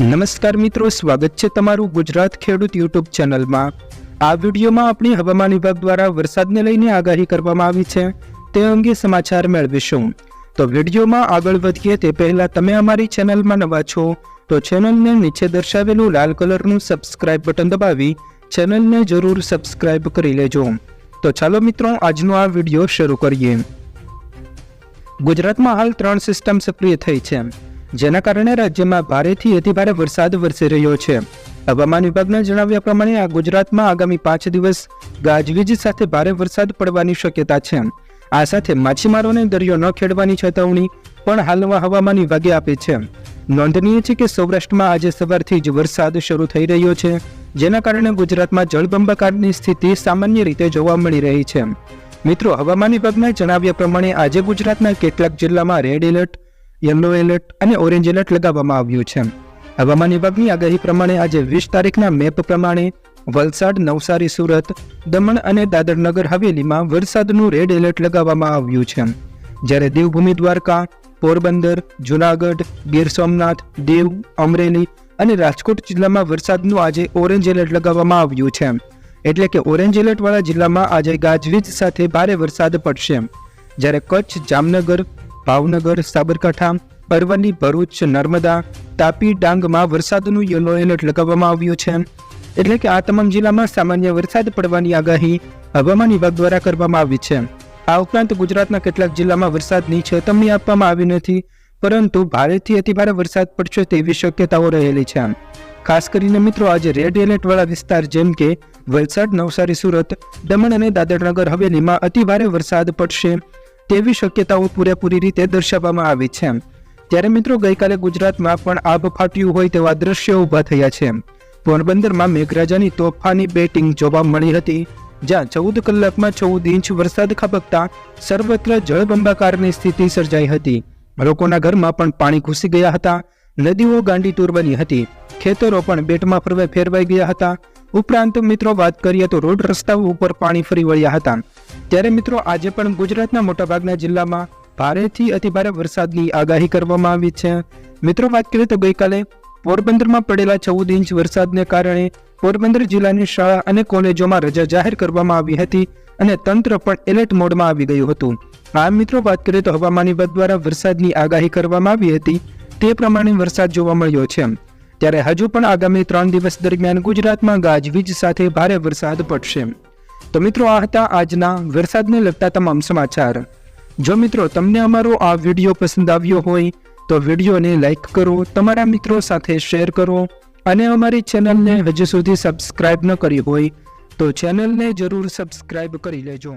નમસ્કાર મિત્રો, સ્વાગત છે તમારું ગુજરાત ખેડૂત યુટ્યુબ ચેનલમાં. આ વિડીયોમાં આપણી હવામાન વિભાગ દ્વારા વરસાદને લઈને આગાહી કરવામાં આવી છે. તે અંગે સમાચાર મેળવીશું. તો વિડીયોમાં આગળ વધીએ, તે પહેલાં તમે અમારી ચેનલમાં નવા છો, તો ચેનલને નીચે દર્શાવેલું લાલ કલરનું સબસ્ક્રાઇબ બટન દબાવી ચેનલને જરૂર સબસ્ક્રાઇબ કરી લેજો. તો ચાલો મિત્રો, આજનો આ વીડિયો શરૂ કરીએ. ગુજરાતમાં હાલ ત્રણ સિસ્ટમ સક્રિય થઈ છે. જેના કારણે રાજ્યમાં ભારેથી અતિભારે વરસાદ વરસી રહ્યો છે. હવામાન વિભાગના જણાવ્યા પ્રમાણે આ ગુજરાતમાં આગામી પાંચ દિવસ ગાજવીજ સાથે ભારે વરસાદ પડવાની શક્યતા છે. આ સાથે માછીમારોને દરિયો ન ખેડવાની ચેતવણી પણ હાલમાં હવામાન વિભાગે આપી છે. નોંધનીય છે કે સૌરાષ્ટ્રમાં આજે સવારથી જ વરસાદ શરૂ થઈ રહ્યો છે, જેના કારણે ગુજરાતમાં જળબંબાકારની સ્થિતિ સામાન્ય રીતે જોવા મળી રહી છે. મિત્રો, હવામાન વિભાગના જણાવ્યા પ્રમાણે આજે ગુજરાતના કેટલાક જિલ્લામાં રેડ એલર્ટ યલો એલર્ટ અને ઓરેન્જ એલર્ટ લગાવવામાં આવ્યું છે. હવામાન વિભાગની આગાહી પ્રમાણે આજે વીસ તારીખના મેપ પ્રમાણે વલસાડ, નવસારી, સુરત, દમણ અને દાદરનગર હવેલીમાં વરસાદનું રેડ એલર્ટ લગાવવામાં આવ્યું છે. જ્યારે દેવભૂમિ દ્વારકા, પોરબંદર, જુનાગઢ, ગીર સોમનાથ, દીવ, અમરેલી અને રાજકોટ જિલ્લામાં વરસાદનું આજે ઓરેન્જ એલર્ટ લગાવવામાં આવ્યું છે. એટલે કે ઓરેન્જ એલર્ટવાળા જિલ્લામાં આજે ગાજવીજ સાથે ભારે વરસાદ પડશે. જ્યારે કચ્છ, જામનગર ભાવનગર, સાબરકાંઠા અરવલ્લી ભરૂચ, નર્મદા, તાપી ડાંગમાં વરસાદનું યલો એલર્ટ લગાવવામાં આવ્યું છે. એટલે કે આ તમામ જિલ્લામાં સામાન્ય વરસાદ પડવાની આગાહી હવામાન વિભાગ દ્વારા કરવામાં આવી છે. આ ઉપરાંત ગુજરાતના કેટલાક જિલ્લામાં વરસાદની ચેતવણી આપવામાં આવી નથી, પરંતુ ભારેથી અતિભારે વરસાદ પડશે તેવી શક્યતાઓ રહેલી છે. ખાસ કરીને મિત્રો, આજે રેડ એલર્ટવાળા વિસ્તાર જેમ કે વલસાડ, નવસારી, સુરત, દમણ અને દાદરનગર હવેલીમાં અતિભારે વરસાદ પડશે. તેવી શક્યતાઓ પૂરેપૂરી રીતે દર્શાવવામાં આવી છે. ત્યારે મિત્રો, ગઈકાલે ગુજરાતમાં પણ આભ ફાટ્યું હોય તેવા દ્રશ્યો ઊભા થયા છે. પોરબંદરમાં મેઘરાજાની તોફાની બેટિંગ જોવા મળી હતી. જ્યાં ચૌદ કલાકમાં ચૌદ ઇંચ વરસાદ ખાબકતા સર્વત્ર જળબંબાકારની સ્થિતિ સર્જાઈ હતી. લોકોના ઘરમાં પણ પાણી ઘૂસી ગયા હતા. નદીઓ ગાંડી તૂર બની હતી. ખેતરો પણ બેટમાં ફરવે ફેરવાઈ ગયા હતા. ઉપરાંત મિત્રો વાત કરીએ તો રોડ રસ્તાઓ ઉપર પાણી ફરી વળ્યા હતા. ત્યારે મિત્રો આજે પણ ગુજરાતના મોટાભાગના જિલ્લામાં ભારેથી અતિભારે વરસાદની આગાહી કરવામાં આવી છે. મિત્રો વાત કરીએ તો ગઈકાલે પોરબંદરમાં પડેલા ચૌદ ઇંચ વરસાદને કારણે પોરબંદર જિલ્લાની શાળા અને કોલેજોમાં રજા જાહેર કરવામાં આવી હતી અને તંત્ર પણ એલર્ટ મોડમાં આવી ગયું હતું. આ મિત્રો વાત કરીએ તો હવામાન વિભાગ દ્વારા વરસાદની આગાહી કરવામાં આવી હતી. તે પ્રમાણે વરસાદ જોવા મળ્યો છે. ત્યારે હજુ પણ આગામી ત્રણ દિવસ દરમિયાન ગુજરાતમાં ગાજવીજ સાથે ભારે વરસાદ પડશે. તો મિત્રો, આ હતા આજના વરસાદને લગતા તમામ સમાચાર. જો મિત્રો, તમને અમારો આ વીડિયો પસંદ આવ્યો હોય, તો વિડીયોને લાઇક કરો, તમારા મિત્રો સાથે શેર કરો, અને અમારી ચેનલને હજુ સુધી સબસ્ક્રાઇબ ન કરી હોય, તો ચેનલને જરૂર સબસ્ક્રાઇબ કરી લેજો.